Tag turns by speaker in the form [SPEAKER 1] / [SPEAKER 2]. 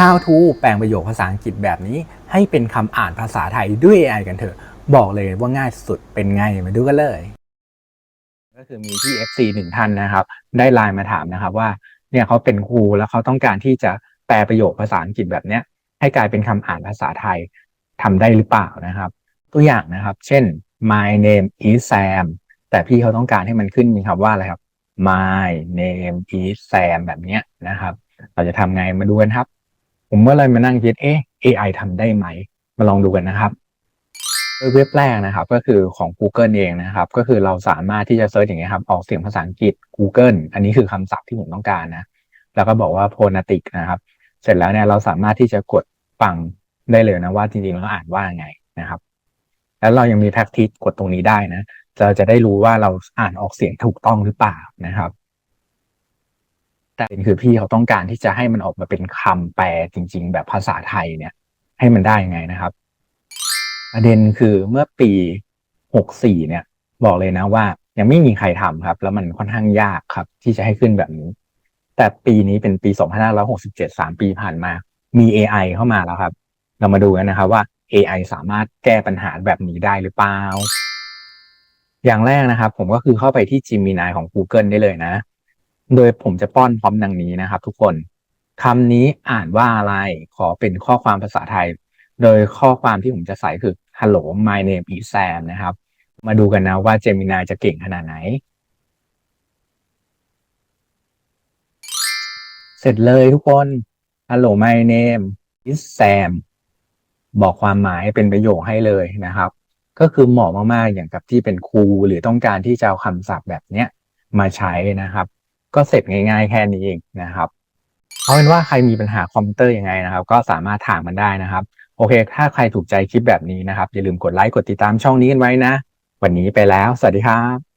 [SPEAKER 1] How to แปลงประโยคภาษาอังกฤษแบบนี้ ให้เป็นคำอ่านภาษาไทยด้วย AI กันเถอะ บอกเลยว่าง่ายสุดเป็นไงมาดูกันเลย ก็คือมีที่ FC หนึ่งท่านนะครับ ได้ไลน์มาถามนะครับว่าเนี่ยเขาเป็นครูแล้วเขาต้องการที่จะแปลประโยคภาษาอังกฤษแบบเนี้ย ให้กลายเป็นคำอ่านภาษาไทยทำได้หรือเปล่านะครับ ตัวอย่างนะครับ เช่น my name is Sam แต่พี่เขาต้องการให้มันขึ้นมีคำว่าอะไรครับ my name is Sam แบบเนี้ยนะครับ เราจะทำไงมาดูกันครับ ผมเมื่อเลยมานั่งคิดเอ๊ะ AI ทำได้ไหม มาลองดูกันนะครับเว็บแรกนะครับก็คือของ Google เองนะครับ ก็คือเราสามารถที่จะเซิร์ชอย่างเงี้ยครับออกเสียงภาษาอังกฤษ Google อันนี้คือคำศัพท์ที่ผมต้องการนะ แล้วก็บอกว่า phonetic นะครับ เสร็จแล้วเนี่ยเราสามารถที่จะกดฟังได้เลยนะว่าจริงๆแล้วอ่านว่าไงนะครับ แล้วเรายังมี practice กดตรงนี้ได้นะเราจะได้รู้ว่าเราอ่านออกเสียงถูกต้องหรือเปล่านะครับ แต่เป็นคือพี่เขาต้องการที่จะให้มันออกมาเป็นคำแปลจริง ๆ แบบภาษาไทยเนี่ย ให้มันได้ยังไงนะครับ ประเด็นคือเมื่อปี64เนี่ย บอกเลยนะว่า ยังไม่มีใครทำครับ แล้วมันค่อนข้างยากครับ ที่จะให้ขึ้นแบบนี้ แต่ปีนี้เป็นปี2567 3ปีผ่านมา มี AI เข้ามาแล้วครับ เรามาดูกันนะครับว่า AI สามารถแก้ปัญหาแบบนี้ได้หรือเปล่าอย่างแรกนะครับ ผมก็คือเข้าไปที่ Gemini ของ Google ได้เลยนะ โดยผมจะป้อนพร้อมดังนี้นะครับ ทุกคนคำนี้อ่านว่าอะไร ขอเป็นข้อความภาษาไทย โดยข้อความที่ผมจะใส่คือ Hello my name is Sam นะครับ มาดูกันนะว่า Gemini จะเก่งขนาดไหน เสร็จเลยทุกคน Hello my name is Sam บอกความหมายเป็นประโยคให้เลยนะครับ ก็คือเหมาะมากๆอย่างกับที่เป็นครูหรือต้องการที่จะเอาคำศัพท์แบบเนี้ยมาใช้นะครับ ก็เสร็จง่ายๆแค่นี้เองนะครับเอาเป็นว่าใครมีปัญหาคอมพิวเตอร์ยังไงนะครับ ก็สามารถถามมันได้นะครับ โอเค ถ้าใครถูกใจคลิปแบบนี้นะครับอย่าลืมกดไลค์กดติดตามช่องนี้กันไว้นะ วันนี้ไปแล้ว สวัสดีครับ